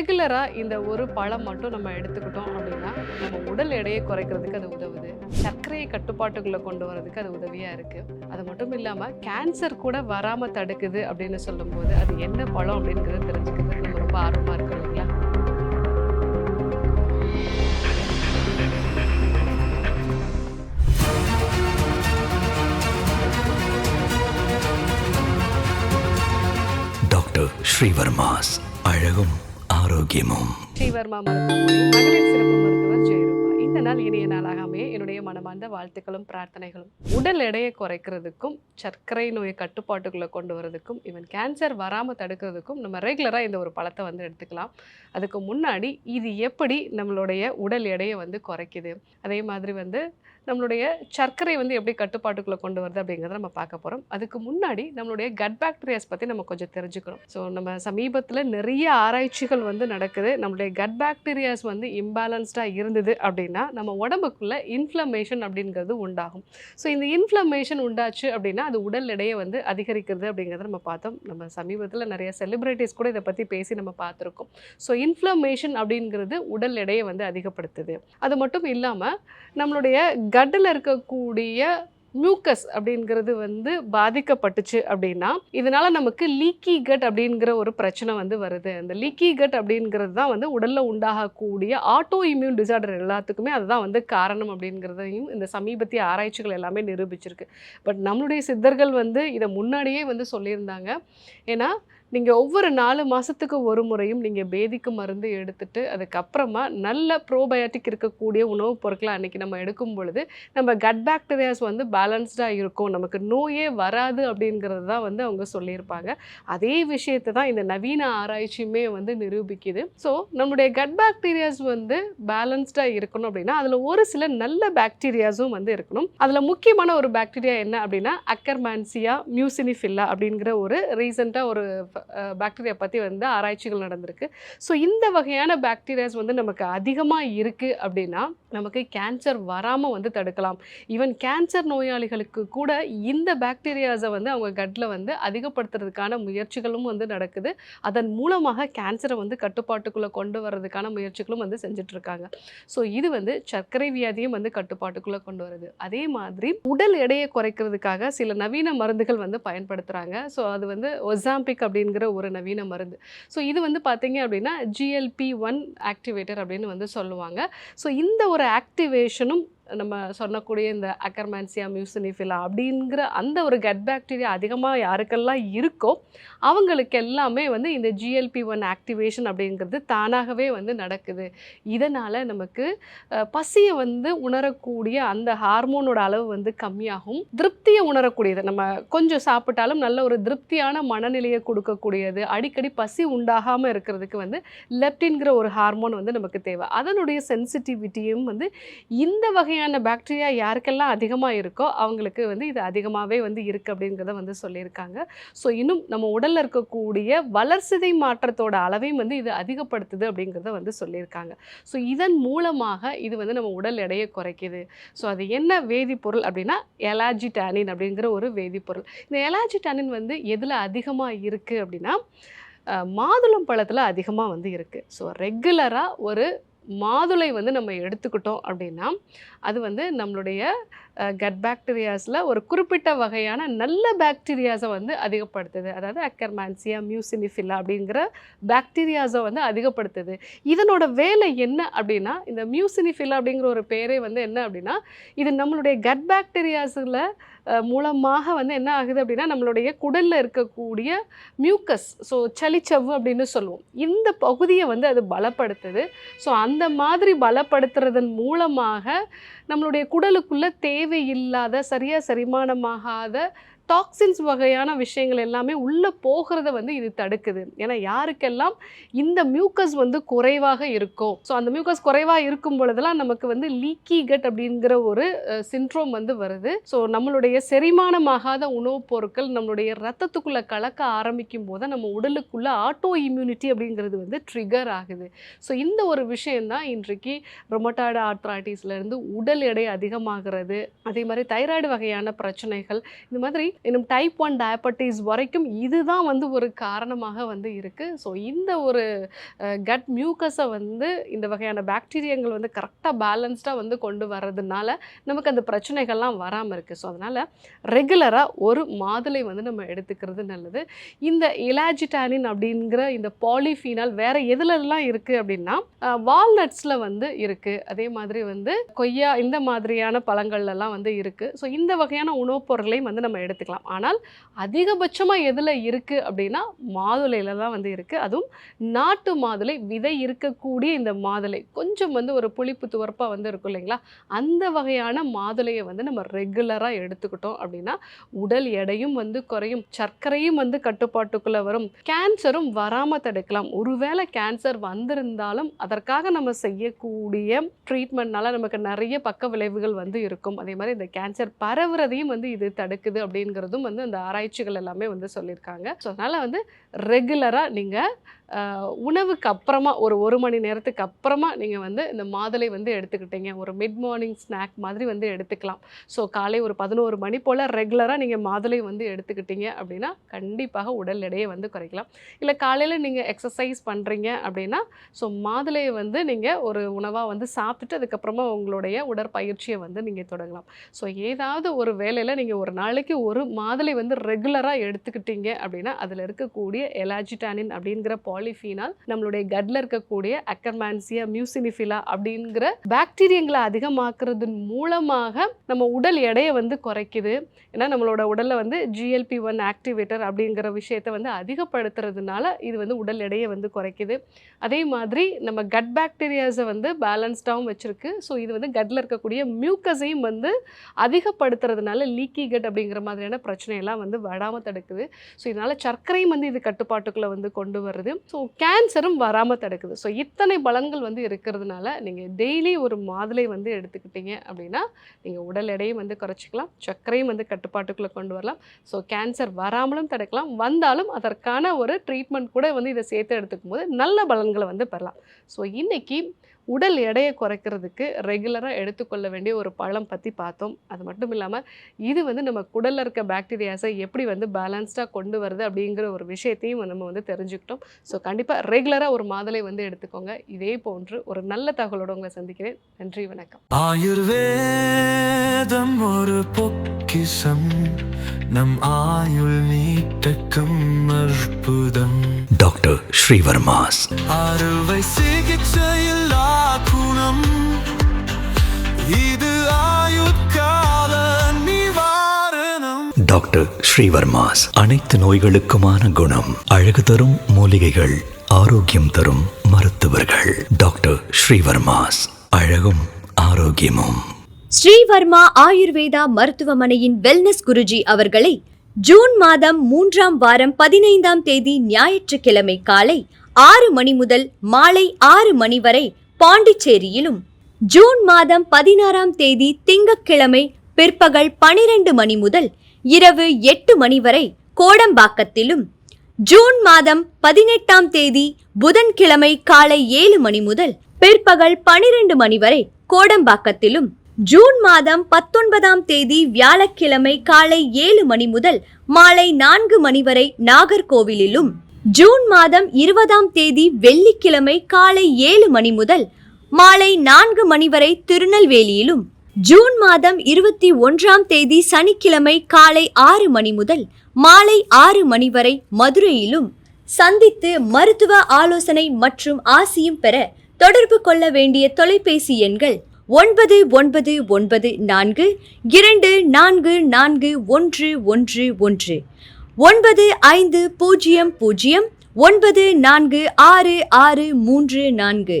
ரெகுலராக இந்த ஒரு பழம் மட்டும் நம்ம எடுத்துக்கிட்டோம் அப்படின்னா நம்ம உடல் எடையை குறைக்கிறதுக்கு அது உதவுது. சர்க்கரையை கட்டுப்பாட்டுக்குள்ளே கொண்டு வரதுக்கு அது உதவியாக இருக்குது அது மட்டும் இல்லாமல் கேன்சர் கூட வராமல் தடுக்குது அப்படின்னு சொல்லும்போது அது என்ன பழம் அப்படிங்கிறது தெரிஞ்சுக்கிறது நம்ம ரொம்ப ஆர்வமாக இருக்கோம் இல்லைங்களா? டாக்டர் ஸ்ரீவர்மாஸ் அழகும் ஆரோக்கியமும். ஸ்ரீவர்மா மருத்துவமனை மகளிர் சிறப்பு மருத்துவர் ஜெயரூபா. இந்த நாள் இனிய நாளாகவே என்னுடைய மனமார்ந்த வாழ்த்துக்களும் பிரார்த்தனைகளும். உடல் எடையை குறைக்கிறதுக்கும் சர்க்கரை நோயை கட்டுப்பாட்டுக்குள்ளே கொண்டு வரதுக்கும் ஈவன் கேன்சர் வராமல் தடுக்கிறதுக்கும் நம்ம ரெகுலராக இந்த ஒரு பழத்தை வந்து எடுத்துக்கலாம். அதுக்கு முன்னாடி இது எப்படி நம்மளுடைய உடல் எடையை வந்து குறைக்குது? அதே மாதிரி வந்து நம்மளுடைய சர்க்கரை வந்து எப்படி கட்டுப்பாட்டுக்குள்ளே கொண்டு வருது அப்படிங்கிறத நம்ம பார்க்க போகிறோம் அதுக்கு முன்னாடி நம்மளுடைய கட் பாக்டீரியாஸ் பற்றி நம்ம கொஞ்சம் தெரிஞ்சுக்கணும். ஸோ நம்ம சமீபத்தில் நிறைய ஆராய்ச்சிகள் வந்து நடக்குது. நம்மளுடைய கட் பாக்டீரியாஸ் வந்து இம்பேலன்ஸ்டாக இருந்தது அப்படின்னா நம்ம உடம்புக்குள்ளே இன்ஃப்ளமேஷன் அப்படிங்கிறது உண்டாகும். ஸோ இந்த இன்ஃப்ளமேஷன் உண்டாச்சு அப்படின்னா அது உடல் எடையை வந்து அதிகரிக்கிறது அப்படிங்கிறத நம்ம பார்த்தோம். நம்ம சமீபத்தில் நிறைய செலிப்ரிட்டிஸ் கூட இதை பற்றி பேசி நம்ம பார்த்துருக்கோம். ஸோ இன்ஃப்ளமேஷன் அப்படிங்கிறது உடல் எடையை வந்து அதிகப்படுத்துது. அது மட்டும் இல்லாமல் நம்மளுடைய க கட்டில் இருக்கக்கூடிய மியூக்கஸ் அப்படிங்கிறது வந்து பாதிக்கப்பட்டுச்சு அப்படின்னா இதனால நமக்கு லீக்கி கட் அப்படிங்கிற ஒரு பிரச்சனை வந்து வருது. அந்த லீக்கி கட் அப்படிங்கிறது தான் வந்து உடலில் உண்டாகக்கூடிய ஆட்டோ இம்யூன் டிசார்டர் எல்லாத்துக்குமே அதுதான் வந்து காரணம் அப்படிங்கிறதையும் இந்த சமீபத்திய ஆராய்ச்சிகள் எல்லாமே நிரூபிச்சிருக்கு. பட் நம்மளுடைய சித்தர்கள் வந்து இதை முன்னாடியே வந்து சொல்லியிருந்தாங்க. ஏன்னா நீங்கள் ஒவ்வொரு நாலு மாதத்துக்கு ஒரு முறையும் நீங்கள் பேதிக்கு மருந்து எடுத்துட்டு அதுக்கப்புறமா நல்ல ப்ரோபயோட்டிக் இருக்கக்கூடிய உணவுப் பொருட்களை அன்றைக்கி நம்ம எடுக்கும் பொழுது நம்ம கட் பாக்டீரியாஸ் வந்து பேலன்ஸ்டாக இருக்கும். நமக்கு நோயே வராது அப்படிங்கிறது தான் வந்து அவங்க சொல்லியிருப்பாங்க. அதே விஷயத்தை தான் இந்த நவீன ஆராய்ச்சியுமே வந்து நிரூபிக்குது. ஸோ நம்முடைய கட் பாக்டீரியாஸ் வந்து பேலன்ஸ்டாக இருக்கணும் அப்படின்னா அதில் ஒரு சில நல்ல பாக்டீரியாஸும் வந்து இருக்கணும். அதில் முக்கியமான ஒரு பாக்டீரியா என்ன அப்படின்னா அக்கர்மான்சியா மியூசினிஃபில்லா அப்படிங்கிற ஒரு ரீசெண்டாக ஒரு பாக்டீரியா பற்றி வந்து ஆராய்ச்சிகள் நடந்திருக்கு. ஸோ இந்த வகையான பாக்டீரியாஸ் வந்து நமக்கு அதிகமாக இருக்குது அப்படின்னா நமக்கு கேன்சர் வராமல் வந்து தடுக்கலாம். ஈவன் கேன்சர் நோயாளிகளுக்கு கூட இந்த பாக்டீரியாஸை வந்து அவங்க கட்டில் வந்து அதிகப்படுத்துறதுக்கான முயற்சிகளும் வந்து நடக்குது. அதன் மூலமாக கேன்சரை வந்து கட்டுப்பாட்டுக்குள்ளே கொண்டு வர்றதுக்கான முயற்சிகளும் வந்து செஞ்சுட்டு இருக்காங்க ஸோ இது வந்து சர்க்கரை வியாதியும் வந்து கட்டுப்பாட்டுக்குள்ளே கொண்டு வருது. அதே மாதிரி உடல் எடையை குறைக்கிறதுக்காக சில நவீன மருந்துகள் வந்து பயன்படுத்துகிறாங்க ஸோ அது வந்து ஒசாம்பிக் அப்படிங்கிற ஒரு நவீன மருந்து. ஸோ இது வந்து பார்த்தீங்க அப்படின்னா ஜிஎல்பி ஒன் ஆக்டிவேட்டர் அப்படின்னு வந்து சொல்லுவாங்க. ஸோ இந்த ஒரு ஆக்டிவேஷனும் நம்ம சொன்னக்கூடிய இந்த அக்கர்மான்சியா மியூசினிஃபிலா அப்படிங்கிற அந்த ஒரு கட் பாக்டீரியா அதிகமாக யாருக்கெல்லாம் இருக்கோ அவங்களுக்கு எல்லாமே வந்து இந்த ஜிஎல்பி ஒன் ஆக்டிவேஷன் அப்படிங்கிறது தானாகவே வந்து நடக்குது. இதனால் நமக்கு பசியை வந்து உணரக்கூடிய அந்த ஹார்மோனோட அளவு வந்து கம்மியாகும். திருப்தியை உணரக்கூடியது. நம்ம கொஞ்சம் சாப்பிட்டாலும் நல்ல ஒரு திருப்தியான மனநிலையை கொடுக்கக்கூடியது. அடிக்கடி பசி உண்டாகாமல் இருக்கிறதுக்கு வந்து லெப்டின்கிற ஒரு ஹார்மோன் வந்து நமக்கு தேவை. அதனுடைய சென்சிட்டிவிட்டியும் வந்து இந்த வகையான பாக்டீரியா யாருக்கெல்லாம் அதிகமாக இருக்கோ அவங்களுக்கு வந்து இது அதிகமாகவே வந்து இருக்குது அப்படிங்கிறத வந்து சொல்லியிருக்காங்க. ஸோ இன்னும் நம்ம உடலில் இருக்கக்கூடிய வளர்சிதை மாற்றத்தோட அளவையும் வந்து இது அதிகப்படுத்துது அப்படிங்கிறத வந்து சொல்லியிருக்காங்க. ஸோ இதன் மூலமாக இது வந்து நம்ம உடல் எடையை குறைக்குது. ஸோ அது என்ன வேதிப்பொருள் அப்படின்னா எலாஜிடானின் அப்படிங்கிற ஒரு வேதிப்பொருள். இந்த எலாஜிடானின் வந்து எதில் அதிகமாக இருக்குது அப்படின்னா மாதுளம் பழத்தில் அதிகமாக வந்து இருக்குது ஸோ ரெகுலராக ஒரு மாதுளை வந்து நம்ம எடுத்துக்கிட்டோம் அப்படின்னா அது வந்து நம்மளுடைய கட் பாக்டீரியாஸில் ஒரு குறிப்பிட்ட வகையான நல்ல பாக்டீரியாஸை வந்து அதிகப்படுத்துது. அதாவது அக்கர்மான்சியா மியூசினிஃபில்லா அப்படிங்கிற பாக்டீரியாஸை வந்து அதிகப்படுத்துது. இதனோட வேலை என்ன அப்படின்னா இந்த மியூசினிஃபில்லா அப்படிங்கிற ஒரு பேரே வந்து என்ன அப்படின்னா இது நம்மளுடைய கட் பாக்டீரியாஸில் மூலமாக வந்து என்ன ஆகுது அப்படின்னா நம்மளுடைய குடலில் இருக்கக்கூடிய மியூக்கஸ் ஸோ சளிச்சவ்வு அப்படின்னு சொல்லுவோம். இந்த பகுதியை வந்து அது பலப்படுத்துது. ஸோ அந்த மாதிரி பலப்படுத்துறதன் மூலமாக நம்மளுடைய குடலுக்குள்ளே தேவையில்லாத சரியாக செரிமானமாகாத டாக்ஸின்ஸ் வகையான விஷயங்கள் எல்லாமே உள்ளே போகிறத வந்து இது தடுக்குது. ஏன்னா யாருக்கெல்லாம் இந்த மியூக்கஸ் வந்து குறைவாக இருக்கும் ஸோ அந்த மியூக்கஸ் குறைவாக இருக்கும் பொழுதெல்லாம் நமக்கு வந்து லீக்கி கட் அப்படிங்கிற ஒரு சின்ட்ரோம் வந்து வருது. ஸோ நம்மளுடைய செரிமானமாகாத உணவுப் பொருட்கள் நம்மளுடைய ரத்தத்துக்குள்ளே கலக்க ஆரம்பிக்கும் போது நம்ம உடலுக்குள்ள ஆட்டோ இம்யூனிட்டி அப்படிங்கிறது வந்து ட்ரிகர் ஆகுது. ஸோ இந்த ஒரு விஷயம்தான் இன்றைக்கு ரொமட்டாய்டு ஆர்த்ராய்டிஸ்லேருந்து உடல் எடை அதிகமாகிறது அதே மாதிரி தைராய்டு வகையான பிரச்சனைகள் இந்த மாதிரி இன்னும் டைப் ஒன் டயபட்டிஸ் வரைக்கும் இதுதான் வந்து ஒரு காரணமாக வந்து இருக்குது ஸோ இந்த ஒரு கட் மியூக்கஸை வந்து இந்த வகையான பாக்டீரியங்கள் வந்து கரெக்டாக பேலன்ஸ்டாக வந்து கொண்டு வர்றதுனால நமக்கு அந்த பிரச்சனைகள்லாம் வராமல் இருக்குது ஸோ அதனால் ரெகுலராக ஒரு மாதுளை வந்து நம்ம எடுத்துக்கிறது நல்லது. இந்த இலாஜிட்டானின் அப்படிங்கிற இந்த பாலிஃபீனால் வேறு எதுலலாம் இருக்குது அப்படின்னா வால்நட்ஸில் வந்து இருக்குது அதே மாதிரி வந்து கொய்யா இந்த மாதிரியான பழங்கள்லாம் வந்து இருக்குது ஸோ இந்த வகையான உணவுப் பொருளையும் வந்து நம்ம எடுத்துக்கலாம். ஆனால் அதிகபட்சமாக எதில் இருக்குது அப்படின்னா மாதுளையில் தான் வந்து இருக்குது அதுவும் நாட்டு மாதுளை விதை இருக்கக்கூடிய இந்த மாதுளை. கொஞ்சம் வந்து ஒரு புளிப்பு துவர்ப்பாக வந்து இருக்கும் இல்லைங்களா? அந்த வகையான மாதுளையை வந்து நம்ம ரெகுலராக எடுத்துக்கிட்டோம் அப்படின்னா உடல் எடையும் வந்து குறையும். சர்க்கரையும் வந்து கட்டுப்பாட்டுக்குள்ளே வரும். கேன்சரும் வராமல் தடுக்கலாம். ஒருவேளை கேன்சர் வந்திருந்தாலும் அதற்காக நம்ம செய்யக்கூடிய ட்ரீட்மெண்ட்னால நமக்கு நிறைய பக்க விளைவுகள் வந்து இருக்கும். அதே மாதிரி இந்த கேன்சர் பரவுறதையும் வந்து இது தடுக்குது அப்படிங்கிறதும் வந்து அந்த ஆராய்ச்சிகள் எல்லாமே வந்து சொல்லியிருக்காங்க. ஸோ அதனால் வந்து ரெகுலராக நீங்கள் உணவுக்கு அப்புறமா ஒரு ஒரு மணி நேரத்துக்கு அப்புறமா நீங்கள் வந்து இந்த மாதுளை வந்து எடுத்துக்கிட்டீங்க. ஒரு மிட் மார்னிங் ஸ்நாக் மாதிரி வந்து எடுத்துக்கலாம். ஸோ காலை ஒரு பதினோரு மணி போல் ரெகுலராக நீங்கள் மாதுளை வந்து எடுத்துக்கிட்டீங்க அப்படின்னா கண்டிப்பாக உடல் எடையை வந்து குறைக்கலாம். இல்லை காலையில் நீங்கள் எக்ஸசைஸ் பண்ணுறீங்க அப்படின்னா ஸோ மாதுளையை வந்து நீங்கள் ஒரு உணவாக வந்து சாப்பிட்டுட்டு அதுக்கப்புறமா உங்களுடைய உடற்பயிற்சியை வந்து நீங்கள் தொடங்கலாம். ஸோ ஏதாவது ஒரு வேலையில் நீங்கள் ஒரு நாளைக்கு ஒரு மாதுளை வந்து ரெகுலராக எடுத்துக்கிட்டீங்க அப்படின்னா அதில் இருக்கக்கூடிய எலாஜிட்டானின் அப்படிங்கிற பாலிஃபீனால் நம்மளுடைய கட்ல இருக்கக்கூடிய அக்கர்மான்சியா மியூசினிஃபிலா அப்படிங்கிற பாக்டீரியங்களை அதிகமாக்குறதன் மூலமாக நம்ம உடல் எடையை வந்து குறைக்குது. ஏன்னா நம்மளோட உடலில் வந்து ஜிஎல்பி ஒன் ஆக்டிவேட்டர் அப்படிங்கிற விஷயத்த வந்து அதிகப்படுத்துறதுனால இது வந்து உடல் எடையை வந்து குறைக்குது. அதே மாதிரி நம்ம கட் பாக்டீரியாஸை வந்து பேலன்ஸ்டாகவும் வச்சுருக்கு. ஸோ இது வந்து கட்டில் இருக்கக்கூடிய மியூக்கஸையும் வந்து அதிகப்படுத்துறதுனால லீக்கி கட் அப்படிங்கிற மாதிரியான பிரச்சனையெல்லாம் வந்து வராமல் தடுக்குது. ஸோ இதனால் சர்க்கரையும் வந்து இது கட்டுப்பாட்டுக்குள்ளே வந்து கொண்டு வருது. ஸோ கேன்சரும் வராமல் தடுக்குது. ஸோ இத்தனை பலன்கள் வந்து இருக்கிறதுனால நீங்கள் டெய்லி ஒரு மாதுளை வந்து எடுத்துக்கிட்டீங்க அப்படின்னா நீங்கள் உடல் எடையும் வந்து குறைச்சிக்கலாம். சர்க்கரையும் வந்து கட்டுப்பாட்டுக்குள்ளே கொண்டு வரலாம். ஸோ கேன்சர் வராமலும் தடுக்கலாம். வந்தாலும் அதற்கான ஒரு ட்ரீட்மெண்ட் கூட வந்து இதை சேர்த்து எடுத்துக்கும் போது நல்ல பலன்களை வந்து பெறலாம். ஸோ இன்றைக்கி உடல் எடையை குறைக்கிறதுக்கு ரெகுலராக எடுத்துக்கொள்ள வேண்டிய ஒரு பழம் பற்றி பார்த்தோம். அது மட்டும் இல்லாமல் இது வந்து நம்ம குடலில் இருக்க பாக்டீரியாஸை எப்படி வந்து பேலன்ஸ்டாக கொண்டு வருது அப்படிங்கிற ஒரு விஷயத்தையும் நம்ம வந்து தெரிஞ்சுக்கிட்டோம். ஸோ கண்டிப்பாக ரெகுலராக ஒரு மாதுளை வந்து எடுத்துக்கோங்க. இதே போன்று ஒரு நல்ல தகவலோடு உங்களை சந்திக்கிறேன். நன்றி வணக்கம். ஆயுர்வேதம் ஒரு பொக்கிஷம். நம் ஆயுள் நீட்டக்கும் அற்புதம். டாக்டர் ஸ்ரீவர்மாஸ். அறுவை டாக்டர் ஸ்ரீவர்மாஸ். அனைத்து நோய்களுக்குமான குணம் அழகு தரும் மூலிகைகள் ஆரோக்கியம் தரும் மருத்துவர்கள். டாக்டர் ஸ்ரீவர்மாஸ் அழகும் ஆரோக்கியமும். ஸ்ரீவர்மா ஆயுர்வேதா மருத்துவமனையின் வெல்னஸ் குருஜி அவர்களை ஜூன் மாதம் மூன்றாம் வாரம் பதினைந்தாம் தேதி ஞாயிற்றுக்கிழமை காலை ஆறு மணி முதல் மாலை ஆறு மணி வரை பாண்டிச்சேரியிலும் ஜூன் மாதம் பதினாறாம் தேதி திங்கட்கிழமை பிற்பகல் பனிரெண்டு மணி முதல் இரவு எட்டு மணி வரை கோடம்பாக்கத்திலும் ஜூன் மாதம் பதினெட்டாம் தேதி புதன்கிழமை காலை ஏழு மணி முதல் பிற்பகல் பனிரெண்டு மணி வரை கோடம்பாக்கத்திலும் ஜூன் மாதம் பத்தொன்பதாம் தேதி வியாழக்கிழமை காலை ஏழு மணி முதல் மாலை நான்கு மணி வரை நாகர்கோவிலிலும் ஜூன் மாதம் இருபதாம் தேதி வெள்ளிக்கிழமை காலை ஏழு மணி முதல் மாலை நான்கு மணி வரை திருநெல்வேலியிலும் ஜூன் மாதம் இருபத்தி ஒன்றாம் தேதி சனிக்கிழமை காலை ஆறு மணி முதல் மாலை ஆறு மணி வரை மதுரையிலும் சந்தித்து மருத்துவ ஆலோசனை மற்றும் ஆசியும் பெற தொடர்பு கொள்ள வேண்டிய தொலைபேசி எண்கள் ஒன்பது ஒன்பது ஒன்பது நான்கு இரண்டு நான்கு நான்கு ஒன்று ஒன்று ஒன்று ஒன்பது ஐந்து பூஜ்ஜியம் பூஜ்ஜியம் ஒன்பது நான்கு ஆறு ஆறு மூன்று நான்கு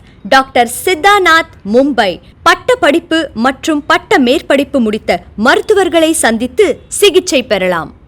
doctor Siddhanath Mumbai. பட்ட படிப்பு மற்றும் பட்ட மேற்படிப்பு முடித்த மருத்துவர்களை சந்தித்து சிகிச்சை பெறலாம்.